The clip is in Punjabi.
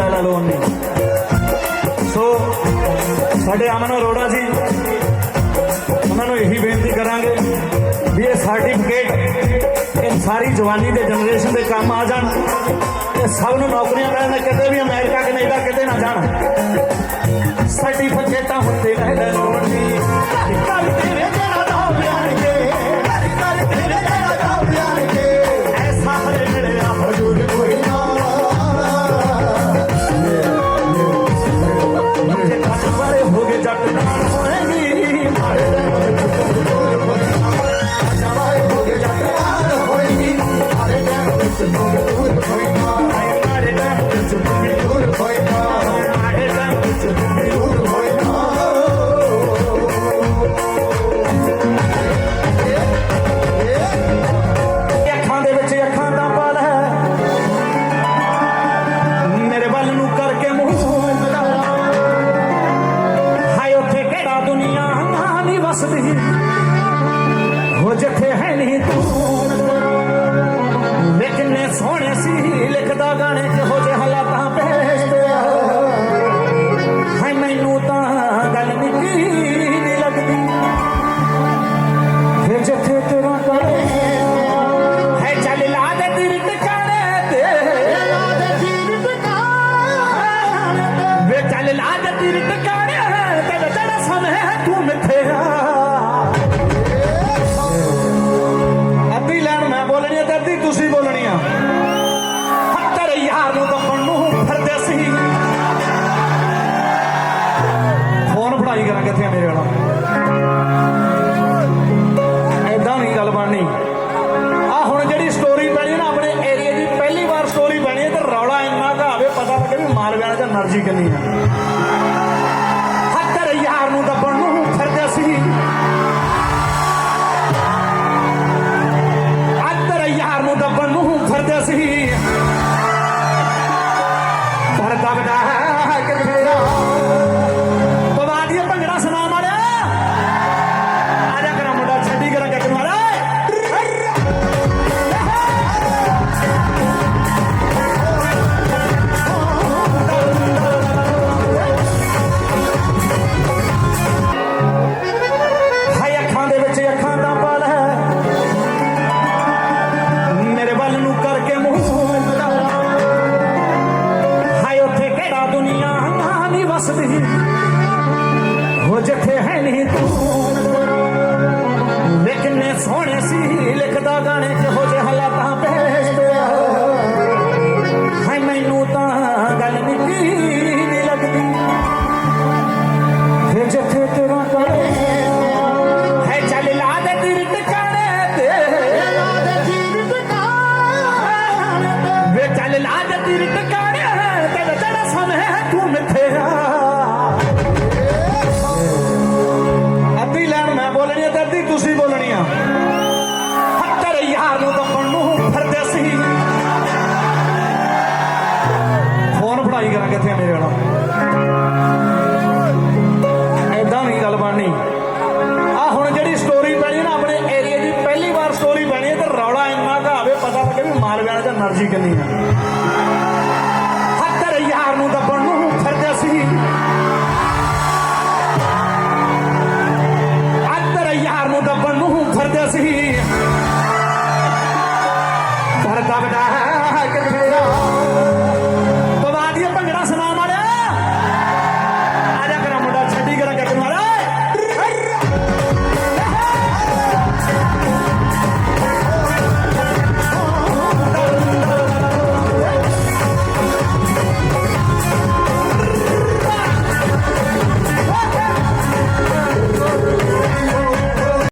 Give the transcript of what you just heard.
ਲਾਲਾ ਲੋਨ ਨੇ ਸੋ, ਸਾਡੇ ਅਮਨ ਅਰੋੜਾ ਜੀ, ਉਹਨਾਂ ਨੂੰ ਇਹੀ ਬੇਨਤੀ ਕਰਾਂਗੇ ਵੀ ਇਹ ਸਰਟੀਫਿਕੇਟ ਇਹ ਸਾਰੀ ਜਵਾਨੀ ਦੇ ਜਨਰੇਸ਼ਨ ਦੇ ਕੰਮ ਆ ਜਾਣ ਤੇ ਸਭ ਨੂੰ ਨੌਕਰੀਆਂ ਮਿਲਣ, ਕਿਤੇ ਵੀ ਅਮਰੀਕਾ, ਕੈਨੇਡਾ, ਕਿਤੇ ਨਾ ਜਾਣ। ਸਰਟੀਫਿਕੇਟਾਂ ਹੁੰਦੇ ਰਹਿਣ। ਨਹੀਂ ਤੂੰ ਲਿਖਨੇ ਸੋਹਣੇ ਸੀ ਲਿਖਦਾ ਗਾਣੇ ਜਾਣਾ ਕਿੱਥੇ ਮੇਰੇ ਵਾਲਾ? ਐਦਾਂ ਨਹੀਂ ਗੱਲ ਬਣਨੀ। ਆ ਹੁਣ ਜਿਹੜੀ ਸਟੋਰੀ ਪੈਣੀ ਨਾ, ਆਪਣੇ ਏਰੀਆ ਦੀ ਪਹਿਲੀ ਵਾਰ ਸਟੋਰੀ ਪੈਣੀ ਹੈ ਤੇ ਰੌਲਾ ਇੰਨਾ ਘਾਵੇ ਪਤਾ ਲੱਗੇ ਵੀ ਮਾਲਵੇ ਦਾ ਨਰਜੀ ਕਿੰਨੀ ਹੈ ਦੱਸਦੀ ਹੋ ਜਿੱਥੇ ਹੈ ਨਹੀਂ ਤੂੰ ਲਿਖਨੇ ਸੋਹਣੇ ਸੀ, ਲਿਖਦਾ ਗਾਣੇ ਕਿਹੋ ਜਿਹੇ ਹਾਲਾਤਾਂ ਪੇਸ਼ਤਿਆ ਹੈ ਮੈਨੂੰ ਤਾਂ ਗੱਲ ਨਿੱਕੀ ਨਹੀਂ ਲੱਗਦੀ। ਫਿਰ ਜਿੱਥੇ ਤੇਰਾ ਕਰ vazia.